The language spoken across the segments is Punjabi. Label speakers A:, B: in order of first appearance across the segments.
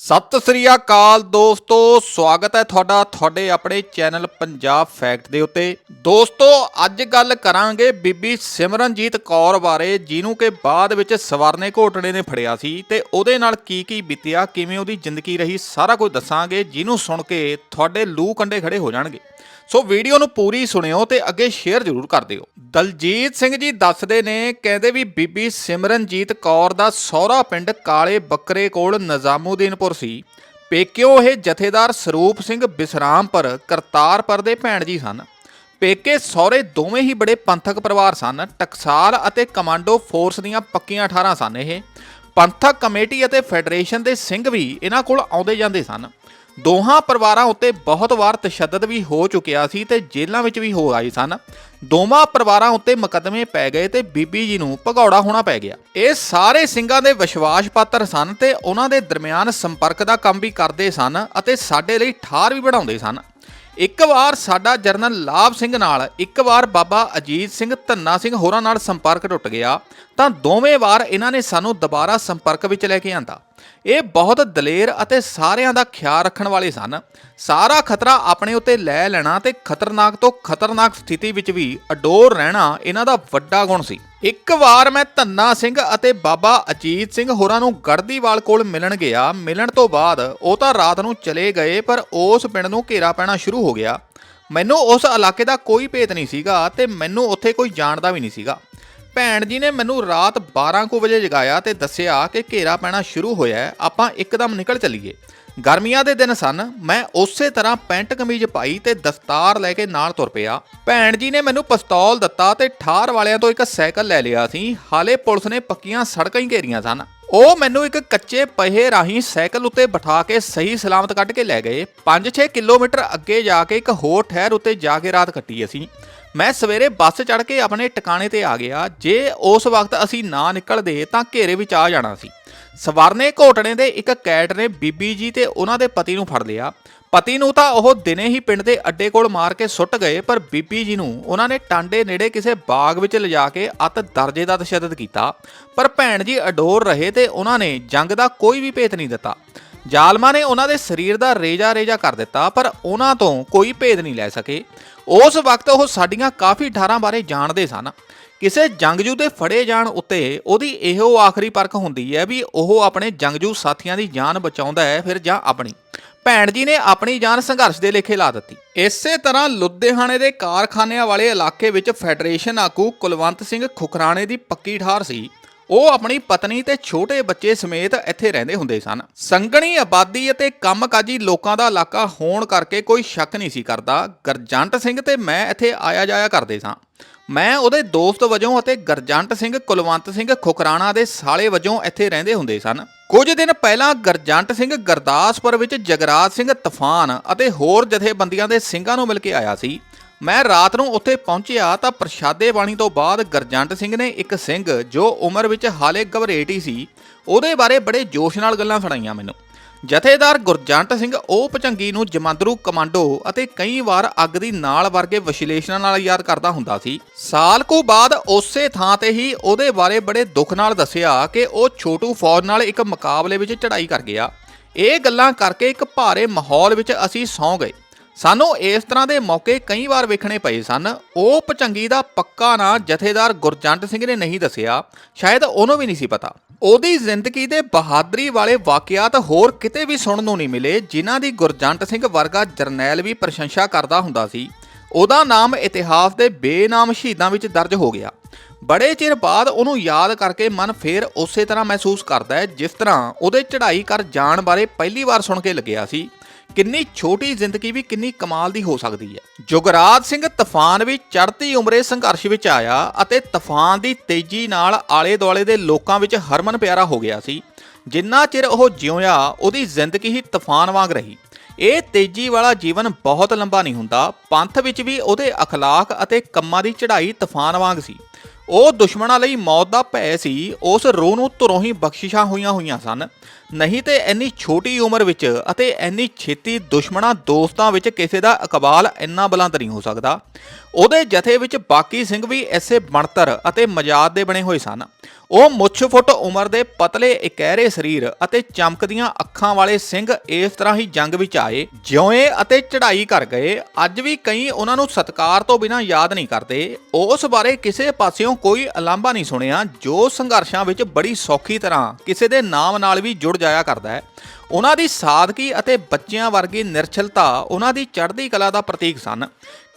A: ਸਤਿ ਸ੍ਰੀ ਅਕਾਲ ਦੋਸਤੋ, ਸਵਾਗਤ ਹੈ ਤੁਹਾਡਾ ਤੁਹਾਡੇ ਆਪਣੇ ਚੈਨਲ ਪੰਜਾਬ ਫੈਕਟ ਦੇ ਉੱਤੇ। ਦੋਸਤੋ, ਅੱਜ ਗੱਲ ਕਰਾਂਗੇ ਬੀਬੀ ਸਿਮਰਨਜੀਤ ਕੌਰ ਬਾਰੇ, ਜਿਹਨੂੰ ਕਿ ਬਾਅਦ ਵਿੱਚ ਸਵਰਨੇ ਘੋਟਣੇ ਨੇ ਫੜਿਆ ਸੀ ਤੇ ਉਹਦੇ ਨਾਲ ਕੀ ਕੀ ਬੀਤਿਆ, ਕਿਵੇਂ ਉਹਦੀ ਜ਼ਿੰਦਗੀ ਰਹੀ, ਸਾਰਾ ਕੁਝ ਦੱਸਾਂਗੇ, ਜਿਹਨੂੰ ਸੁਣ ਕੇ ਤੁਹਾਡੇ ਲੂ ਕੰਡੇ ਖੜੇ ਹੋ ਜਾਣਗੇ। ਸੋ ਵੀਡੀਓ ਨੂੰ ਪੂਰੀ ਸੁਣਿਓ ਤੇ ਅੱਗੇ ਸ਼ੇਅਰ ਜ਼ਰੂਰ ਕਰ ਦਿਓ। ਦਲਜੀਤ ਸਿੰਘ ਜੀ ਦੱਸਦੇ ਨੇ, ਕਹਿੰਦੇ ਵੀ ਬੀਬੀ ਸਿਮਰਨਜੀਤ ਕੌਰ ਦਾ ਸਹੁਰਾ ਪਿੰਡ ਕਾਲੇ ਬੱਕਰੇ ਕੋਲ ਨਿਜ਼ਾਮੂਦੀਨਪੁਰ ਸੀ। ਪੇਕਿਓ ਇਹ ਜਥੇਦਾਰ ਸਰੂਪ ਸਿੰਘ ਬਿਸਰਾਮਪੁਰ ਕਰਤਾਰਪੁਰ ਦੇ ਭੈਣ ਜੀ ਸਨ। ਪੇਕੇ ਸਹੁਰੇ ਦੋਵੇਂ ਹੀ ਬੜੇ ਪੰਥਕ ਪਰਿਵਾਰ ਸਨ। ਟਕਸਾਲ ਅਤੇ ਕਮਾਂਡੋ ਫੋਰਸ ਦੀਆਂ ਪੱਕੀਆਂ 18 ਸਨ ਇਹ। ਪੰਥਕ ਕਮੇਟੀ ਅਤੇ ਫੈਡਰੇਸ਼ਨ ਦੇ ਸਿੰਘ ਵੀ ਇਹਨਾਂ ਕੋਲ ਆਉਂਦੇ ਜਾਂਦੇ ਸਨ। ਦੋਹਾਂ ਪਰਿਵਾਰਾਂ ਉੱਤੇ ਬਹੁਤ ਵਾਰ ਤਸ਼ੱਦਦ ਵੀ ਹੋ ਚੁੱਕਿਆ ਸੀ ਤੇ ਜੇਲ੍ਹਾਂ ਵਿੱਚ ਵੀ ਹੋ ਆਏ ਸਨ। ਦੋਵਾਂ ਪਰਿਵਾਰਾਂ ਉੱਤੇ ਮੁਕੱਦਮੇ ਪੈ ਗਏ ਤੇ ਬੀਬੀ ਜੀ ਨੂੰ ਭਗੌੜਾ ਹੋਣਾ ਪੈ ਗਿਆ। ਇਹ ਸਾਰੇ ਸਿੰਘਾਂ ਦੇ ਵਿਸ਼ਵਾਸ ਪਾਤਰ ਸਨ ਤੇ ਉਹਨਾਂ ਦੇ ਦਰਮਿਆਨ ਸੰਪਰਕ ਦਾ ਕੰਮ ਵੀ ਕਰਦੇ ਸਨ ਅਤੇ ਸਾਡੇ ਲਈ ਠਾਰ ਵੀ ਬਣਾਉਂਦੇ ਸਨ। ਇੱਕ ਵਾਰ ਸਾਡਾ ਜਰਨਲ ਲਾਭ ਸਿੰਘ ਨਾਲ, ਇੱਕ ਵਾਰ ਬਾਬਾ ਅਜੀਤ ਸਿੰਘ ਧੰਨਾ ਸਿੰਘ ਹੋਰਾਂ ਨਾਲ ਸੰਪਰਕ ਟੁੱਟ ਗਿਆ, ਤਾਂ ਦੋਵੇਂ ਵਾਰ ਇਹਨਾਂ ਨੇ ਸਾਨੂੰ ਦੁਬਾਰਾ ਸੰਪਰਕ ਵਿੱਚ ਲੈ ਕੇ ਆਂਦਾ। ਇਹ ਬਹੁਤ ਦਲੇਰ ਅਤੇ ਸਾਰਿਆਂ ਦਾ ਖਿਆਲ ਰੱਖਣ ਵਾਲੇ ਸਨ। ਸਾਰਾ ਖਤਰਾ ਆਪਣੇ ਉੱਤੇ ਲੈ ਲੈਣਾ ਤੇ ਖਤਰਨਾਕ ਤੋਂ ਖਤਰਨਾਕ ਸਥਿਤੀ ਵਿੱਚ ਵੀ ਅਡੋਰ ਰਹਿਣਾ ਇਹਨਾਂ ਦਾ ਵੱਡਾ ਗੁਣ ਸੀ। ਇੱਕ ਵਾਰ ਮੈਂ ਧੰਨਾ ਸਿੰਘ ਅਤੇ ਬਾਬਾ ਅਜੀਤ ਸਿੰਘ ਹੋਰਾਂ ਨੂੰ ਗੜਦੀਵਾਲ ਕੋਲ ਮਿਲਣ ਗਿਆ। ਮਿਲਣ ਤੋਂ ਬਾਅਦ ਉਹ ਤਾਂ ਰਾਤ ਨੂੰ ਚਲੇ ਗਏ, ਪਰ ਉਸ ਪਿੰਡ ਨੂੰ ਘੇਰਾ ਪੈਣਾ ਸ਼ੁਰੂ ਹੋ ਗਿਆ। ਮੈਨੂੰ ਉਸ ਇਲਾਕੇ ਦਾ ਕੋਈ ਭੇਤ ਨਹੀਂ ਸੀਗਾ ਤੇ ਮੈਨੂੰ ਉੱਥੇ ਕੋਈ ਜਾਣਦਾ ਵੀ ਨਹੀਂ ਸੀਗਾ। ਭੈਣ ਜੀ ਨੇ ਮੈਨੂੰ ਰਾਤ 12 ਕੁ ਵਜੇ ਜਗਾਇਆ ਤੇ ਦੱਸਿਆ ਕਿ ਘੇਰਾ ਪੈਣਾ ਸ਼ੁਰੂ ਹੋਇਆ ਹੈ, ਆਪਾਂ ਇੱਕਦਮ ਨਿਕਲ ਚੱਲੀਏ। ਗਰਮੀਆਂ ਦੇ ਦਿਨ ਸਨ, ਮੈਂ ਉਸੇ ਤਰ੍ਹਾਂ ਪੈਂਟ ਕਮੀਜ਼ ਪਾਈ ਤੇ ਦਸਤਾਰ ਲੈ ਕੇ ਨਾਲ ਤੁਰ ਪਿਆ। ਭੈਣ ਜੀ ਨੇ ਮੈਨੂੰ ਪਿਸਤੌਲ ਦਿੱਤਾ ਤੇ ਠਾਰ ਵਾਲਿਆਂ ਤੋਂ ਇੱਕ ਸਾਈਕਲ ਲੈ ਲਿਆ ਸੀ। ਹਾਲੇ ਪੁਲਿਸ ਨੇ ਪੱਕੀਆਂ ਸੜਕਾਂ ਹੀ ਘੇਰੀਆਂ ਸਨ। ਉਹ ਮੈਨੂੰ ਇੱਕ ਕੱਚੇ ਪਹੇ ਰਾਹੀਂ ਸਾਈਕਲ ਉੱਤੇ ਬਿਠਾ ਕੇ ਸਹੀ ਸਲਾਮਤ ਕੱਢ ਕੇ ਲੈ ਗਏ। 5-6 ਕਿਲੋਮੀਟਰ ਅੱਗੇ ਜਾ ਕੇ ਇੱਕ ਹੋਰ ਠਹਿਰ ਉੱਤੇ ਜਾ ਕੇ ਰਾਤ ਕੱਟੀ ਅਸੀਂ। ਮੈਂ ਸਵੇਰੇ ਬੱਸ ਚੜ੍ਹ ਕੇ ਆਪਣੇ ਟਿਕਾਣੇ ਤੇ ਆ ਗਿਆ। ਜੇ ਉਸ ਵਕਤ ਅਸੀਂ ਨਾ ਨਿਕਲਦੇ ਤਾਂ ਘੇਰੇ ਵਿੱਚ ਆ ਜਾਣਾ ਸੀ। ਸਵਰਨੇ ਘੋਟਣੇ ਦੇ ਇੱਕ ਕੈਟ ਨੇ ਬੀਬੀ ਜੀ ਤੇ ਉਹਨਾਂ ਦੇ ਪਤੀ ਨੂੰ ਫੜ ਲਿਆ। ਪਤੀ ਨੂੰ ਤਾਂ ਉਹ ਦਿਨੇ ਹੀ ਪਿੰਡ ਦੇ ਅੱਡੇ ਕੋਲ ਮਾਰ ਕੇ ਸੁੱਟ ਗਏ, ਪਰ ਬੀਬੀ ਜੀ ਨੂੰ ਉਹਨਾਂ ਨੇ ਟਾਂਡੇ ਨੇੜੇ ਕਿਸੇ ਬਾਗ ਵਿੱਚ ਲਿਜਾ ਕੇ ਅਤ ਦਰਜੇ ਦਾ ਤਸ਼ੱਦਦ ਕੀਤਾ। ਪਰ ਭੈਣ ਜੀ ਅਡੋਰ ਰਹੇ ਤੇ ਉਹਨਾਂ ਨੇ ਜੰਗ ਦਾ ਕੋਈ ਵੀ ਭੇਤ ਨਹੀਂ ਦਿੱਤਾ। ਜ਼ਾਲਮਾਂ ਨੇ ਉਹਨਾਂ ਦੇ ਸਰੀਰ ਦਾ ਰੇਜਾ ਰੇਜਾ ਕਰ ਦਿੱਤਾ, ਪਰ ਉਹਨਾਂ ਤੋਂ ਕੋਈ ਭੇਦ ਨਹੀਂ ਲੈ ਸਕੇ। ਉਸ ਵਕਤ ਉਹ ਸਾਡੀਆਂ ਕਾਫੀ ਠਾਰਾਂ ਬਾਰੇ ਜਾਣਦੇ ਸਨ। ਕਿਸੇ ਜੰਗਜੂ ਦੇ ਫੜੇ ਜਾਣ ਉੱਤੇ ਉਹਦੀ ਇਹੋ ਆਖਰੀ ਪਰਖ ਹੁੰਦੀ ਹੈ ਵੀ ਉਹ ਆਪਣੇ ਜੰਗਜੂ ਸਾਥੀਆਂ ਦੀ ਜਾਨ ਬਚਾਉਂਦਾ ਹੈ, ਫਿਰ ਜਾਂ ਆਪਣੀ। ਭੈਣ ਜੀ ਨੇ ਆਪਣੀ ਜਾਨ ਸੰਘਰਸ਼ ਦੇ ਲੇਖੇ ਲਾ ਦਿੱਤੀ। ਇਸੇ ਤਰ੍ਹਾਂ ਲੁਧਿਆਣੇ ਦੇ ਕਾਰਖਾਨਿਆਂ ਵਾਲੇ ਇਲਾਕੇ ਵਿੱਚ ਫੈਡਰੇਸ਼ਨ ਆਗੂ ਕੁਲਵੰਤ ਸਿੰਘ ਖੁਖਰਾਣੇ ਦੀ ਪੱਕੀ ਠਾਰ ਸੀ। ਉਹ ਆਪਣੀ ਪਤਨੀ ਤੇ ਛੋਟੇ ਬੱਚੇ ਸਮੇਤ ਇੱਥੇ ਰਹਿੰਦੇ ਹੁੰਦੇ ਸਨ। ਸੰਗਣੀ ਆਬਾਦੀ ਅਤੇ ਕੰਮਕਾਜੀ ਲੋਕਾਂ ਦਾ ਇਲਾਕਾ ਹੋਣ ਕਰਕੇ ਕੋਈ ਸ਼ੱਕ ਨਹੀਂ ਸੀ ਕਰਦਾ। ਗਰਜੰਟ ਸਿੰਘ ਤੇ ਮੈਂ ਇੱਥੇ ਆਇਆ ਜਾਇਆ ਕਰਦੇ ਸਾਂ। ਮੈਂ ਉਹਦੇ ਦੋਸਤ ਵਜੋਂ ਅਤੇ ਗਰਜੰਟ ਸਿੰਘ ਕੁਲਵੰਤ ਸਿੰਘ ਖੁਕਰਾਣਾ ਦੇ ਸਾਲੇ ਵਜੋਂ ਇੱਥੇ ਰਹਿੰਦੇ ਹੁੰਦੇ ਸਨ। ਕੁਝ ਦਿਨ ਪਹਿਲਾਂ ਗਰਜੰਟ ਸਿੰਘ ਗਰਦਾਸਪੁਰ ਵਿੱਚ ਜਗਰਾਜ ਸਿੰਘ ਤੂਫਾਨ ਅਤੇ ਹੋਰ ਜਥੇਬੰਦੀਆਂ ਦੇ ਸਿੰਘਾਂ ਨੂੰ ਮਿਲ ਕੇ ਆਇਆ ਸੀ। ਮੈਂ ਰਾਤ ਨੂੰ ਉੱਥੇ ਪਹੁੰਚਿਆ ਤਾਂ ਪ੍ਰਸ਼ਾਦੇ ਬਾਣੀ ਤੋਂ ਬਾਅਦ ਗਰਜੰਟ ਸਿੰਘ ਨੇ ਇੱਕ ਸਿੰਘ ਜੋ ਉਮਰ ਵਿੱਚ ਹਾਲੇ ਗਵਰੇਟ ਹੀ ਸੀ, ਉਹਦੇ ਬਾਰੇ ਬੜੇ ਜੋਸ਼ ਨਾਲ ਗੱਲਾਂ ਸੁਣਾਈਆਂ ਮੈਨੂੰ। ਜਥੇਦਾਰ ਗੁਰਜੰਟ ਸਿੰਘ ਉਹ ਪਚੰਗੀ ਨੂੰ ਜਮਾਂਦਰੂ ਕਮਾਂਡੋ ਅਤੇ ਕਈ ਵਾਰ ਅੱਗ ਦੀ ਨਾਲ ਵਰਗੇ ਵਿਸ਼ਲੇਸ਼ਣਾਂ ਨਾਲ ਯਾਦ ਕਰਦਾ ਹੁੰਦਾ ਸੀ। ਸਾਲ ਕੁ ਬਾਅਦ ਉਸੇ ਥਾਂ ਤੇ ਹੀ ਉਹਦੇ ਬਾਰੇ ਬੜੇ ਦੁੱਖ ਨਾਲ ਦੱਸਿਆ ਕਿ ਉਹ ਛੋਟੂ ਫੌਜ ਨਾਲ ਇੱਕ ਮੁਕਾਬਲੇ ਵਿੱਚ ਚੜ੍ਹਾਈ ਕਰ ਗਿਆ। ਇਹ ਗੱਲਾਂ ਕਰਕੇ ਇੱਕ ਭਾਰੇ ਮਾਹੌਲ ਵਿੱਚ ਅਸੀਂ ਸੌਂ ਗਏ। ਸਾਨੂੰ ਇਸ ਤਰ੍ਹਾਂ ਦੇ ਮੌਕੇ ਕਈ ਵਾਰ ਵੇਖਣੇ ਪਏ ਸਨ। ਉਹ ਪਚੰਗੀ ਦਾ ਪੱਕਾ ਨਾਂ ਜਥੇਦਾਰ ਗੁਰਜੰਟ ਸਿੰਘ ਨੇ ਨਹੀਂ ਦੱਸਿਆ। ਸ਼ਾਇਦ ਉਹਨੂੰ ਵੀ ਨਹੀਂ ਸੀ ਪਤਾ। ਉਹਦੀ ਜ਼ਿੰਦਗੀ ਦੇ ਬਹਾਦਰੀ ਵਾਲੇ ਵਾਕਿਆਤ ਹੋਰ ਕਿਤੇ ਵੀ ਸੁਣਨ ਨੂੰ ਨਹੀਂ ਮਿਲੇ, ਜਿਨ੍ਹਾਂ ਦੀ ਗੁਰਜੰਟ ਸਿੰਘ ਵਰਗਾ ਜਰਨੈਲ ਵੀ ਪ੍ਰਸ਼ੰਸਾ ਕਰਦਾ ਹੁੰਦਾ ਸੀ। ਉਹਦਾ ਨਾਮ ਇਤਿਹਾਸ ਦੇ ਬੇਨਾਮ ਸ਼ਹੀਦਾਂ ਵਿੱਚ ਦਰਜ ਹੋ ਗਿਆ। ਬੜੇ ਚਿਰ ਬਾਅਦ ਉਹਨੂੰ ਯਾਦ ਕਰਕੇ ਮਨ ਫੇਰ ਉਸੇ ਤਰ੍ਹਾਂ ਮਹਿਸੂਸ ਕਰਦਾ ਹੈ, ਜਿਸ ਤਰ੍ਹਾਂ ਉਹਦੇ ਚੜ੍ਹਾਈ ਕਰ ਜਾਣ ਬਾਰੇ ਪਹਿਲੀ ਵਾਰ ਸੁਣ ਕੇ ਲੱਗਿਆ ਸੀ। ਕਿੰਨੀ ਛੋਟੀ ਜ਼ਿੰਦਗੀ ਵੀ ਕਿੰਨੀ ਕਮਾਲ ਦੀ ਹੋ ਸਕਦੀ ਹੈ। ਜੁਗਰਾਜ ਸਿੰਘ ਤੂਫਾਨ ਵੀ ਚੜ੍ਹਦੀ ਉਮਰੇ ਸੰਘਰਸ਼ ਵਿੱਚ ਆਇਆ ਅਤੇ ਤੂਫਾਨ ਦੀ ਤੇਜ਼ੀ ਨਾਲ ਆਲੇ ਦੁਆਲੇ ਦੇ ਲੋਕਾਂ ਵਿੱਚ ਹਰਮਨ ਪਿਆਰਾ ਹੋ ਗਿਆ ਸੀ। ਜਿੰਨਾ ਚਿਰ ਉਹ ਜਿਉਇਆ ਉਹਦੀ ਜ਼ਿੰਦਗੀ ਹੀ ਤੂਫਾਨ ਵਾਂਗ ਰਹੀ। ਇਹ ਤੇਜ਼ੀ ਵਾਲਾ ਜੀਵਨ ਬਹੁਤ ਲੰਬਾ ਨਹੀਂ ਹੁੰਦਾ। ਪੰਥ ਵਿੱਚ ਵੀ ਉਹਦੇ ਅਖਲਾਕ ਅਤੇ ਕੰਮਾਂ ਦੀ ਚੜ੍ਹਾਈ ਤੂਫਾਨ ਵਾਂਗ ਸੀ। ਉਹ ਦੁਸ਼ਮਣਾਂ ਲਈ ਮੌਤ ਦਾ ਭੈ ਸੀ। ਉਸ ਰੂਹ ਨੂੰ ਧੁਰੋਂ ਹੀ ਬਖਸ਼ਿਸ਼ਾਂ ਹੋਈਆਂ ਹੋਈਆਂ ਸਨ। ਨਹੀਂ ਤੇ ਇੰਨੀ ਛੋਟੀ ਉਮਰ ਵਿੱਚ ਅਤੇ ਇੰਨੀ ਛੇਤੀ ਦੁਸ਼ਮਣਾਂ ਦੋਸਤਾਂ ਵਿੱਚ ਕਿਸੇ ਦਾ ਇਕਬਾਲ ਇੰਨਾ ਬੁਲੰਦ ਨਹੀਂ ਹੋ ਸਕਦਾ। ਉਹਦੇ ਜਥੇ ਵਿੱਚ ਬਾਕੀ ਸਿੰਘ ਵੀ ਐਸੇ ਬਣਤਰ ਅਤੇ ਮਜਾਦ ਦੇ ਬਣੇ ਹੋਏ ਸਨ। ਉਹ ਮੁੱਛ ਫੁੱਟ ਉਮਰ ਦੇ ਪਤਲੇ ਇਕਹਿਰੇ ਸਰੀਰ ਅਤੇ ਚਮਕਦੀਆਂ ਅੱਖਾਂ ਵਾਲੇ ਸਿੰਘ ਇਸ ਤਰ੍ਹਾਂ ਹੀ ਜੰਗ ਵਿੱਚ ਆਏ, ਜਿਉਏ ਅਤੇ ਚੜ੍ਹਾਈ ਕਰ ਗਏ। ਅੱਜ ਵੀ ਕਈ ਉਹਨਾਂ ਨੂੰ ਸਤਕਾਰ ਤੋਂ ਬਿਨਾਂ ਯਾਦ ਨਹੀਂ ਕਰਦੇ। ਉਸ ਬਾਰੇ ਕਿਸੇ ਪਾਸਿਓਂ ਕੋਈ ਅਲਾਂਭਾ ਨਹੀਂ ਸੁਣਿਆ, ਜੋ ਸੰਘਰਸ਼ਾਂ ਵਿੱਚ ਬੜੀ ਸੌਖੀ ਤਰ੍ਹਾਂ ਕਿਸੇ ਦੇ ਨਾਮ ਨਾਲ ਵੀ ਜੁੜ ਜਾਇਆ ਕਰਦਾ ਹੈ। ਉਹਨਾਂ ਦੀ ਸਾਦਗੀ ਅਤੇ ਬੱਚਿਆਂ ਵਰਗੀ ਨਿਰਛਲਤਾ ਉਹਨਾਂ ਦੀ ਚੜ੍ਹਦੀ ਕਲਾ ਦਾ ਪ੍ਰਤੀਕ ਸਨ।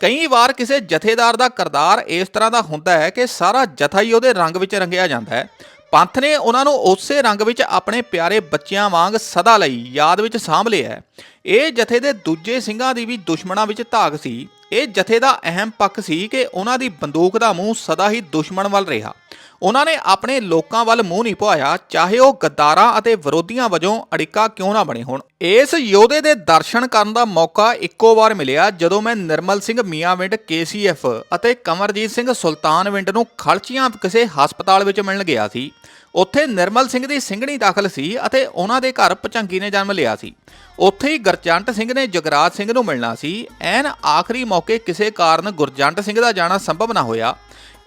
A: ਕਈ ਵਾਰ ਕਿਸੇ ਜਥੇਦਾਰ ਦਾ ਕਰਤਾਰ ਇਸ ਤਰ੍ਹਾਂ ਦਾ ਹੁੰਦਾ ਹੈ ਕਿ ਸਾਰਾ ਜਥਾ ਹੀ ਉਹਦੇ ਰੰਗ ਵਿੱਚ ਰੰਗਿਆ ਜਾਂਦਾ ਹੈ। ਪੰਥ ਨੇ ਉਹਨਾਂ ਨੂੰ ਉਸੇ ਰੰਗ ਵਿੱਚ ਆਪਣੇ ਪਿਆਰੇ ਬੱਚਿਆਂ ਵਾਂਗ ਸਦਾ ਲਈ ਯਾਦ ਵਿੱਚ ਸਾਂਭ ਲਿਆ ਇਹ ਜਥੇ ਦੇ ਦੂਜੇ ਸਿੰਘਾਂ ਦੀ ਵੀ ਦੁਸ਼ਮਣਾਂ ਵਿੱਚ ਧਾਗ ਸੀ। ਇਹ ਜਥੇ ਦਾ ਅਹਿਮ ਪੱਖ ਸੀ ਕਿ ਉਹਨਾਂ ਦੀ ਬੰਦੂਕ ਦਾ ਮੂੰਹ ਸਦਾ ਹੀ ਦੁਸ਼ਮਣ ਵੱਲ ਰਿਹਾ। ਉਹਨਾਂ ਨੇ ਆਪਣੇ ਲੋਕਾਂ ਵੱਲ ਮੂੰਹ ਨਹੀਂ ਪੁਆਇਆ, ਚਾਹੇ ਉਹ ਗੱਦਾਰਾਂ ਅਤੇ ਵਿਰੋਧੀਆਂ ਵਜੋਂ ਅੜਿੱਕਾ ਕਿਉਂ ਨਾ ਬਣੇ ਹੋਣ। ਇਸ ਯੋਧੇ ਦੇ ਦਰਸ਼ਨ ਕਰਨ ਦਾ ਮੌਕਾ ਇੱਕੋ ਵਾਰ ਮਿਲਿਆ ਜਦੋਂ ਮੈਂ ਨਿਰਮਲ ਸਿੰਘ ਮੀਆਂਵਿੰਡ, ਕੇਸੀਐਫ ਅਤੇ ਕਮਰਜੀਤ ਸਿੰਘ ਸੁਲਤਾਨਵਿੰਡ ਨੂੰ ਖਲਚੀਆਂ ਕਿਸੇ ਹਸਪਤਾਲ ਵਿੱਚ ਮਿਲਣ ਗਿਆ ਸੀ। ਉੱਥੇ ਨਿਰਮਲ ਸਿੰਘ ਦੀ ਸਿੰਘਣੀ ਦਾਖਲ ਸੀ ਅਤੇ ਉਹਨਾਂ ਦੇ ਘਰ ਪਚੰਗੀ ਨੇ ਜਨਮ ਲਿਆ ਸੀ। ਉੱਥੇ ਹੀ ਗੁਰਜੰਟ ਸਿੰਘ ਨੇ ਜਗਰਾਜ ਸਿੰਘ ਨੂੰ ਮਿਲਣਾ ਸੀ। ਐਨ ਆਖਰੀ ਮੌਕੇ ਕਿਸੇ ਕਾਰਨ ਗੁਰਜੰਟ ਸਿੰਘ ਦਾ ਜਾਣਾ ਸੰਭਵ ਨਾ ਹੋਇਆ।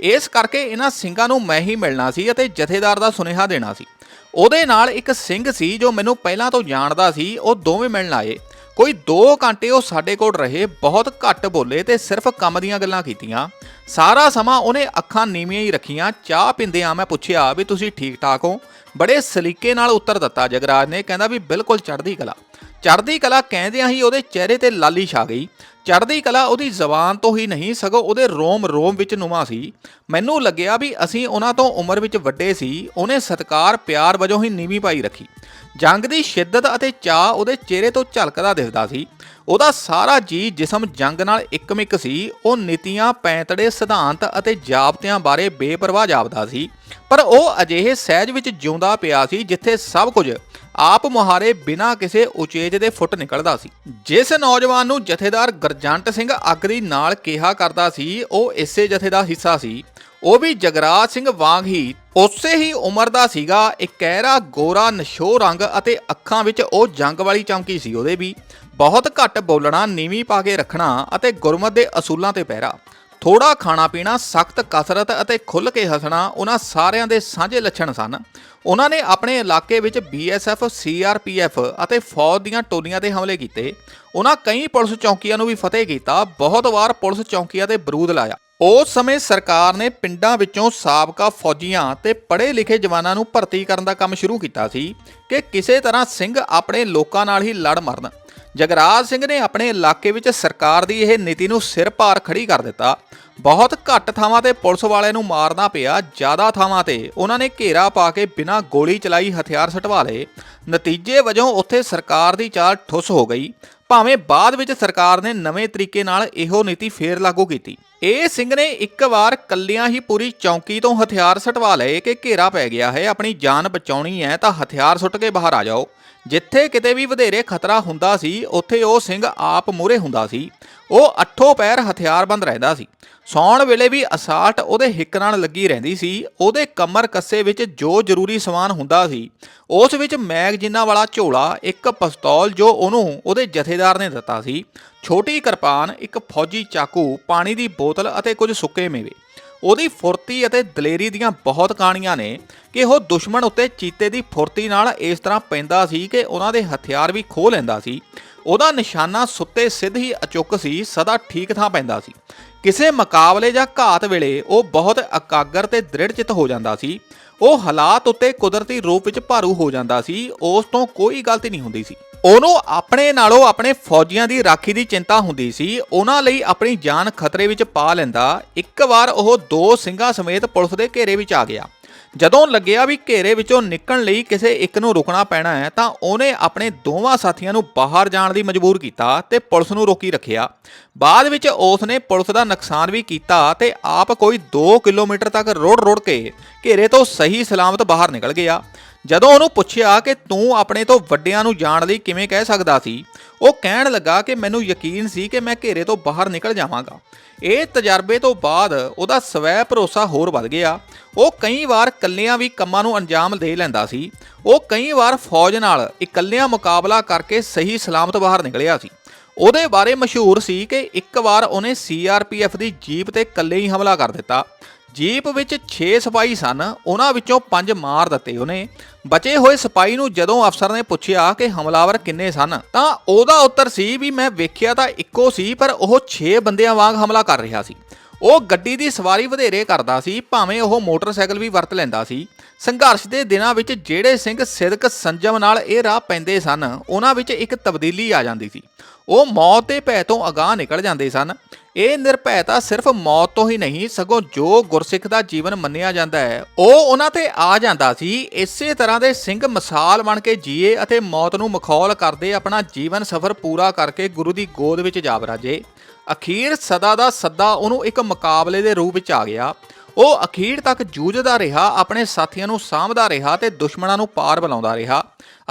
A: ਇਸ ਕਰਕੇ ਇਹਨਾਂ ਸਿੰਘਾਂ ਨੂੰ ਮੈਂ ਹੀ ਮਿਲਣਾ ਸੀ ਅਤੇ ਜਥੇਦਾਰ ਦਾ ਸੁਨੇਹਾ ਦੇਣਾ ਸੀ। ਉਹਦੇ ਨਾਲ ਇੱਕ ਸਿੰਘ ਸੀ ਜੋ ਮੈਨੂੰ ਪਹਿਲਾਂ ਤੋਂ ਜਾਣਦਾ ਸੀ। ਉਹ ਦੋਵੇਂ ਮਿਲਣ ਆਏ। ਕੋਈ 2 ਘੰਟੇ ਉਹ ਸਾਡੇ ਕੋਲ ਰਹੇ, ਬਹੁਤ ਘੱਟ ਬੋਲੇ ਤੇ ਸਿਰਫ ਕੰਮ ਦੀਆਂ ਗੱਲਾਂ ਕੀਤੀਆਂ। ਸਾਰਾ ਸਮਾਂ ਉਹਨੇ ਅੱਖਾਂ ਨੀਵੀਆਂ ਹੀ ਰੱਖੀਆਂ, ਚਾਹ ਪੀਂਦਿਆਂ ਮੈਂ ਪੁੱਛਿਆ ਵੀ ਤੁਸੀਂ ਠੀਕ ਠਾਕ ਹੋ? ਬੜੇ ਸਲੀਕੇ ਨਾਲ ਉੱਤਰ ਦਿੱਤਾ ਜਗਰਾਜ ਨੇ, ਕਹਿੰਦਾ ਵੀ ਬਿਲਕੁਲ ਚੜ੍ਹਦੀ ਕਲਾ। ਚੜ੍ਹਦੀ ਕਲਾ ਕਹਿੰਦਿਆਂ ਹੀ ਉਹਦੇ ਚਿਹਰੇ ਤੇ ਲਾਲੀ ਛਾ ਗਈ। ਚੜ੍ਹਦੀ ਕਲਾ ਉਹਦੀ ਜ਼ਬਾਨ ਤੋਂ ਹੀ ਨਹੀਂ, ਸਗੋਂ ਉਹਦੇ ਰੋਮ ਰੋਮ ਵਿੱਚ ਨੁਮਾ ਸੀ। ਮੈਨੂੰ ਲੱਗਿਆ ਵੀ ਅਸੀਂ ਉਹਨਾਂ ਤੋਂ ਉਮਰ ਵਿੱਚ ਵੱਡੇ ਸੀ, ਉਹਨੇ ਸਤਕਾਰ, ਪਿਆਰ ਵਜੋਂ ਹੀ ਨੀਵੀਂ ਪਾਈ ਰੱਖੀ। ਜੰਗ ਦੀ ਸ਼ਿੱਦਤ ਅਤੇ ਚਾਹ ਉਹਦੇ ਚਿਹਰੇ ਤੋਂ ਝਲਕਦਾ ਦਿਸਦਾ ਸੀ। ਉਹਦਾ ਸਾਰਾ ਜੀ ਜਿਸਮ ਜੰਗ ਨਾਲ ਇੱਕਮਿਕ ਸੀ। ਉਹ ਨੀਤੀਆਂ, ਪੈਂਤੜੇ, ਸਿਧਾਂਤ ਅਤੇ ਜਾਬਤਿਆਂ ਬਾਰੇ ਬੇਪਰਵਾਹ ਜਾਪਦਾ ਸੀ। ਪਰ ਉਹ ਅਜਿਹੇ ਸਹਿਜ ਵਿੱਚ ਜਿਉਂਦਾ ਪਿਆ ਸੀ ਜਿੱਥੇ ਸਭ ਕੁਝ ਆਪ ਮੁਹਾਰੇ ਬਿਨਾਂ ਕਿਸੇ ਉਚੇਜ ਦੇ ਫੁੱਟ ਨਿਕਲਦਾ ਸੀ। ਜਿਸ ਨੌਜਵਾਨ ਨੂੰ ਜਥੇਦਾਰ ਗਰਜੰਟ ਸਿੰਘ ਅਗਰੀ ਨਾਲ ਕਿਹਾ ਕਰਦਾ ਸੀ, ਉਹ ਇਸੇ ਜਥੇ ਦਾ ਹਿੱਸਾ ਸੀ। ਉਹ ਵੀ ਜਗਰਾਜ ਸਿੰਘ ਵਾਂਗ ਹੀ ਉਸੇ ਹੀ ਉਮਰ ਦਾ ਸੀਗਾ। ਇਕਹਿਰਾ ਗੋਰਾ ਨਸ਼ੋ ਰੰਗ ਅਤੇ ਅੱਖਾਂ ਵਿੱਚ ਉਹ ਜੰਗ ਵਾਲੀ ਚਮਕੀ ਸੀ। ਉਹਦੇ ਵੀ ਬਹੁਤ ਘੱਟ ਬੋਲਣਾ, ਨੀਵੀਂ ਪਾ ਕੇ ਰੱਖਣਾ ਅਤੇ ਗੁਰਮਤ ਦੇ ਅਸੂਲਾਂ ਤੇ ਪਹਿਰਾ। ਥੋੜਾ ਖਾਣਾ ਪੀਣਾ, ਸਖਤ ਕਸਰਤ ਅਤੇ ਖੁੱਲ੍ਹ ਕੇ ਹੱਸਣਾ, ਉਹਨਾਂ ਸਾਰਿਆਂ ਦੇ ਸਾਂਝੇ ਲੱਛਣ ਸਨ। ਉਹਨਾਂ ਨੇ ਆਪਣੇ ਇਲਾਕੇ ਵਿੱਚ ਬੀਐਸਐਫ ਸੀਆਰਪੀਐਫ ਅਤੇ ਫੌਜ ਦੀਆਂ ਟੋਲੀਆਂ ਤੇ ਹਮਲੇ ਕੀਤੇ। ਉਹਨਾਂ ਕਈ ਪੁਲਿਸ ਚੌਕੀਆਂ ਨੂੰ ਵੀ ਫਤਿਹ ਕੀਤਾ। ਬਹੁਤ ਵਾਰ ਪੁਲਿਸ ਚੌਕੀਆਂ ਤੇ ਬਰੂਦ ਲਾਇਆ। ਉਸ ਸਮੇਂ ਸਰਕਾਰ ਨੇ ਪਿੰਡਾਂ ਵਿੱਚੋਂ ਸਾਬਕਾ ਫੌਜੀਆਂ ਤੇ ਪੜ੍ਹੇ ਲਿਖੇ ਜਵਾਨਾਂ ਨੂੰ ਭਰਤੀ ਕਰਨ ਦਾ ਕੰਮ ਸ਼ੁਰੂ ਕੀਤਾ ਸੀ ਕਿ ਕਿਸੇ ਤਰ੍ਹਾਂ ਸਿੰਘ ਆਪਣੇ ਲੋਕਾਂ ਨਾਲ ਹੀ ਲੜ ਮਰਨ। ਜਗਰਾਜ ਸਿੰਘ ਨੇ ਆਪਣੇ ਇਲਾਕੇ ਵਿੱਚ ਸਰਕਾਰ ਦੀ ਇਹ ਨੀਤੀ ਨੂੰ ਸਿਰ ਪਾਰ ਖੜੀ ਕਰ ਦਿੱਤਾ। ਬਹੁਤ ਘੱਟ ਥਾਵਾਂ ਤੇ ਪੁਲਿਸ ਵਾਲਿਆਂ ਨੂੰ ਮਾਰਨਾ ਪਿਆ, ਜ਼ਿਆਦਾ ਥਾਵਾਂ ਤੇ। ਉਹਨਾਂ ਨੇ ਘੇਰਾ ਪਾ ਕੇ ਬਿਨਾਂ ਗੋਲੀ ਚਲਾਈ ਹਥਿਆਰ ਸਟਵਾ ਲਏ। ਨਤੀਜੇ ਵਜੋਂ ਉੱਥੇ ਸਰਕਾਰ ਦੀ ਚਾਲ ਠੁੱਸ ਹੋ ਗਈ। ਭਾਵੇਂ ਬਾਅਦ ਵਿੱਚ ਸਰਕਾਰ ਨੇ ਨਵੇਂ ਤਰੀਕੇ ਨਾਲ ਇਹੋ ਨੀਤੀ ਫੇਰ ਲਾਗੂ ਕੀਤੀ। ਇਹ ਸਿੰਘ ਨੇ ਇੱਕ ਵਾਰ ਕੱਲਿਆਂ ਹੀ ਪੂਰੀ ਚੌਂਕੀ ਤੋਂ ਹਥਿਆਰ ਸਟਵਾ ਲਏ ਕਿ ਘੇਰਾ ਪੈ ਗਿਆ ਹੈ, ਆਪਣੀ ਜਾਨ ਬਚਾਉਣੀ ਹੈ ਤਾਂ ਹਥਿਆਰ ਸੁੱਟ ਕੇ ਬਾਹਰ ਆ ਜਾਓ। ਜਿੱਥੇ ਕਿਤੇ ਵੀ ਵਧੇਰੇ ਖਤਰਾ ਹੁੰਦਾ ਸੀ, ਉੱਥੇ ਉਹ ਸਿੰਘ ਆਪ ਮੂਹਰੇ ਹੁੰਦਾ ਸੀ। ਉਹ ਅੱਠੋਂ ਪੈਰ ਹਥਿਆਰਬੰਦ ਰਹਿੰਦਾ ਸੀ। ਸੌਣ ਵੇਲੇ ਵੀ ਅਸਾਲਟ ਉਹਦੇ ਹਿੱਕ ਨਾਲ ਲੱਗੀ ਰਹਿੰਦੀ ਸੀ। ਉਹਦੇ ਕਮਰ ਕੱਸੇ ਵਿੱਚ ਜੋ ਜ਼ਰੂਰੀ ਸਮਾਨ ਹੁੰਦਾ ਸੀ, ਉਸ ਵਿੱਚ ਮੈਗਜ਼ੀਨਾਂ ਵਾਲਾ ਝੋਲਾ, ਇੱਕ ਪਿਸਤੌਲ ਜੋ ਉਹਨੂੰ ਉਹਦੇ ਜਥੇਦਾਰ ਨੇ ਦਿੱਤਾ ਸੀ। ਛੋਟੀ ਕਿਰਪਾਨ ਇੱਕ ਫੌਜੀ ਚਾਕੂ, ਪਾਣੀ ਦੀ ਬੋਤਲ ਅਤੇ ਕੁਝ ਸੁੱਕੇ ਮੇਵੇ। ਉਹਦੀ ਫੁਰਤੀ ਅਤੇ ਦਲੇਰੀ ਦੀਆਂ ਬਹੁਤ ਕਹਾਣੀਆਂ ਨੇ ਕਿ ਉਹ ਦੁਸ਼ਮਣ ਉੱਤੇ ਚੀਤੇ ਦੀ ਫੁਰਤੀ ਨਾਲ ਇਸ ਤਰ੍ਹਾਂ ਪੈਂਦਾ ਸੀ ਕਿ ਉਹਨਾਂ ਦੇ ਹਥਿਆਰ ਵੀ ਖੋਹ ਲੈਂਦਾ ਸੀ। ਉਹਦਾ ਨਿਸ਼ਾਨਾ ਸੁੱਤੇ ਸਿੱਧ ਹੀ ਅਚੁੱਕ ਸੀ, ਸਦਾ ਠੀਕ ਥਾਂ ਪੈਂਦਾ ਸੀ। ਕਿਸੇ ਮੁਕਾਬਲੇ ਜਾਂ ਘਾਤ ਵੇਲੇ ਉਹ ਬਹੁਤ ਇਕਾਗਰ ਤੇ ਦ੍ਰਿੜ ਚਿੱਤ ਹੋ ਜਾਂਦਾ ਸੀ। ਉਹ ਹਾਲਾਤ ਉੱਤੇ ਕੁਦਰਤੀ ਰੂਪ ਵਿੱਚ ਭਾਰੂ ਹੋ ਜਾਂਦਾ ਸੀ। ਉਸ ਤੋਂ ਕੋਈ ਗਲਤੀ ਨਹੀਂ ਹੁੰਦੀ ਸੀ। ਉਹਨੂੰ ਆਪਣੇ ਨਾਲੋਂ ਆਪਣੇ ਫੌਜੀਆਂ ਦੀ ਰਾਖੀ ਦੀ ਚਿੰਤਾ ਹੁੰਦੀ ਸੀ। ਉਹਨਾਂ ਲਈ ਆਪਣੀ ਜਾਨ ਖਤਰੇ ਵਿੱਚ ਪਾ ਲੈਂਦਾ। ਇੱਕ ਵਾਰ ਉਹ ਦੋ ਸਿੰਘਾਂ ਸਮੇਤ ਪੁਲਿਸ ਦੇ ਘੇਰੇ ਵਿੱਚ ਆ ਗਿਆ। ਜਦੋਂ ਲੱਗਿਆ ਵੀ ਘੇਰੇ ਵਿੱਚੋਂ ਨਿਕਲਣ ਲਈ ਕਿਸੇ ਇੱਕ ਨੂੰ ਰੁਕਣਾ ਪੈਣਾ ਹੈ, ਤਾਂ ਉਹਨੇ ਆਪਣੇ ਦੋਵਾਂ ਸਾਥੀਆਂ ਨੂੰ ਬਾਹਰ ਜਾਣ ਦੀ ਮਜਬੂਰ ਕੀਤਾ ਤੇ ਪੁਲਿਸ ਨੂੰ ਰੋਕੀ ਰੱਖਿਆ। ਬਾਅਦ ਵਿੱਚ ਉਸ ਨੇ ਪੁਲਿਸ ਦਾ ਨੁਕਸਾਨ ਵੀ ਕੀਤਾ ਤੇ ਆਪ ਕੋਈ 2 ਕਿਲੋਮੀਟਰ ਤੱਕ ਰੋੜ ਰੋੜ ਕੇ ਘੇਰੇ ਤੋਂ ਸਹੀ ਸਲਾਮਤ ਬਾਹਰ ਨਿਕਲ ਗਿਆ। ਜਦੋਂ ਉਹਨੂੰ ਪੁੱਛਿਆ ਕਿ ਤੂੰ ਆਪਣੇ ਤੋਂ ਵੱਡਿਆਂ ਨੂੰ ਜਾਣ ਲਈ ਕਿਵੇਂ ਕਹਿ ਸਕਦਾ ਸੀ, ਉਹ ਕਹਿਣ ਲੱਗਾ ਕਿ ਮੈਨੂੰ ਯਕੀਨ ਸੀ ਕਿ ਮੈਂ ਘੇਰੇ ਤੋਂ ਬਾਹਰ ਨਿਕਲ ਜਾਵਾਂਗਾ। ਇਹ ਤਜਰਬੇ ਤੋਂ ਬਾਅਦ ਉਹਦਾ ਸਵੈ ਭਰੋਸਾ ਹੋਰ ਵੱਧ ਗਿਆ। ਉਹ ਕਈ ਵਾਰ ਇਕੱਲਿਆਂ ਵੀ ਕੰਮਾਂ ਨੂੰ ਅੰਜਾਮ ਦੇ ਲੈਂਦਾ ਸੀ। ਉਹ ਕਈ ਵਾਰ ਫੌਜ ਨਾਲ ਇਕੱਲਿਆਂ ਮੁਕਾਬਲਾ ਕਰਕੇ ਸਹੀ ਸਲਾਮਤ ਬਾਹਰ ਨਿਕਲਿਆ ਸੀ। ਉਹਦੇ ਬਾਰੇ ਮਸ਼ਹੂਰ ਸੀ ਕਿ ਇੱਕ ਵਾਰ ਉਹਨੇ ਸੀਆਰਪੀਐਫ ਦੀ ਜੀਪ ਤੇ ਇਕੱਲੇ ਹੀ ਹਮਲਾ ਕਰ ਦਿੱਤਾ। ਜੀਪ ਵਿੱਚ 6 ਸਿਪਾਹੀ ਸਨ, ਉਹਨਾਂ ਵਿੱਚੋਂ 5 ਮਾਰ ਦਿੱਤੇ ਉਹਨੇ। ਬਚੇ ਹੋਏ ਸਿਪਾਹੀ ਨੂੰ ਜਦੋਂ ਅਫਸਰ ਨੇ ਪੁੱਛਿਆ ਕਿ ਹਮਲਾਵਰ ਕਿੰਨੇ ਸਨ, ਤਾਂ ਉਹਦਾ ਉੱਤਰ ਸੀ ਵੀ ਮੈਂ ਵੇਖਿਆ ਤਾਂ ਇੱਕੋ ਸੀ, ਪਰ ਉਹ 6 ਬੰਦਿਆਂ ਵਾਂਗ ਹਮਲਾ ਕਰ ਰਿਹਾ ਸੀ। ਉਹ ਗੱਡੀ ਦੀ ਸਵਾਰੀ ਵਧੇਰੇ ਕਰਦਾ ਸੀ, ਭਾਵੇਂ ਉਹ ਮੋਟਰਸਾਈਕਲ ਵੀ ਵਰਤ ਲੈਂਦਾ ਸੀ। ਸੰਘਰਸ਼ ਦੇ ਦਿਨਾਂ ਵਿੱਚ ਜਿਹੜੇ ਸਿੰਘ ਸਿਦਕ ਸੰਜਮ ਨਾਲ ਇਹ ਰਾਹ ਪੈਂਦੇ ਸਨ, ਉਹਨਾਂ ਵਿੱਚ ਇੱਕ ਤਬਦੀਲੀ ਆ ਜਾਂਦੀ ਸੀ। ਉਹ ਮੌਤ ਦੇ ਭੈ ਤੋਂ ਅਗਾਹ ਨਿਕਲ ਜਾਂਦੇ ਸਨ। ਇਹ ਨਿਰਭੈਤਾ ਸਿਰਫ ਮੌਤ ਤੋਂ ਹੀ ਨਹੀਂ, ਸਗੋਂ ਜੋ ਗੁਰਸਿੱਖ ਦਾ ਜੀਵਨ ਮੰਨਿਆ ਜਾਂਦਾ ਹੈ, ਉਹ ਉਹਨਾਂ ਤੇ ਆ ਜਾਂਦਾ ਸੀ। ਇਸੇ ਤਰ੍ਹਾਂ ਦੇ ਸਿੰਘ ਮਿਸਾਲ ਬਣ ਕੇ ਜੀਏ ਅਤੇ ਮੌਤ ਨੂੰ ਮਖੌਲ ਕਰਦੇ ਆਪਣਾ ਜੀਵਨ ਸਫ਼ਰ ਪੂਰਾ ਕਰਕੇ ਗੁਰੂ ਦੀ ਗੋਦ ਵਿੱਚ ਜਾ ਬਰਾਜੇ ਅਖੀਰ ਸਦਾ ਦਾ ਸੱਦਾ ਉਹਨੂੰ ਇੱਕ ਮੁਕਾਬਲੇ ਦੇ ਰੂਪ ਵਿੱਚ ਆ ਗਿਆ। ਉਹ ਅਖੀਰ ਤੱਕ ਜੂਝਦਾ ਰਿਹਾ, ਆਪਣੇ ਸਾਥੀਆਂ ਨੂੰ ਸਾਂਭਦਾ ਰਿਹਾ ਤੇ ਦੁਸ਼ਮਣਾਂ ਨੂੰ ਪਾਰ ਬੁਲਾਉਂਦਾ ਰਿਹਾ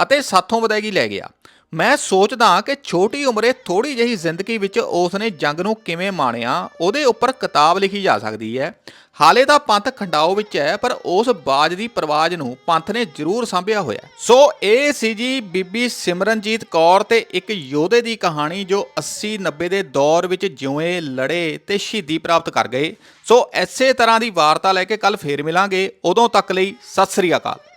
A: ਅਤੇ ਸਾਥੋਂ ਵਿਦਾਇਗੀ ਲੈ ਗਿਆ। ਮੈਂ ਸੋਚਦਾ ਕਿ ਛੋਟੀ ਉਮਰੇ ਥੋੜੀ ਜਿਹੀ ਜ਼ਿੰਦਗੀ ਵਿੱਚ ਉਸ ਨੇ ਜੰਗ ਨੂੰ ਕਿਵੇਂ ਮਾਣਿਆ, ਉਹਦੇ ਉੱਪਰ ਕਿਤਾਬ ਲਿਖੀ ਜਾ ਸਕਦੀ ਹੈ। ਹਾਲੇ ਤਾਂ ਪੰਥ ਖੰਡਾਓ ਵਿੱਚ ਹੈ, ਪਰ ਉਸ ਬਾਜ ਦੀ ਪਰਵਾਜ ਨੂੰ ਪੰਥ ਨੇ ਜ਼ਰੂਰ ਸਾਂਭਿਆ ਹੋਇਆ ਸੋ ਇਹ ਸੀ ਜੀ ਬੀਬੀ ਸਿਮਰਨਜੀਤ ਕੌਰ ਤੇ ਇੱਕ ਯੋਧੇ ਦੀ ਕਹਾਣੀ ਜੋ 80 90 ਦੇ ਦੌਰ ਵਿੱਚ ਜਿਉਏ ਲੜੇ ਤੇ ਸ਼ਹੀਦੀ ਪ੍ਰਾਪਤ ਕਰ ਗਏ। ਸੋ ਐਸੇ ਤਰ੍ਹਾਂ ਦੀ ਵਾਰਤਾ ਲੈ ਕੇ ਕੱਲ ਫੇਰ ਮਿਲਾਂਗੇ। ਉਦੋਂ ਤੱਕ ਲਈ ਸਤਿ ਸ੍ਰੀ ਅਕਾਲ।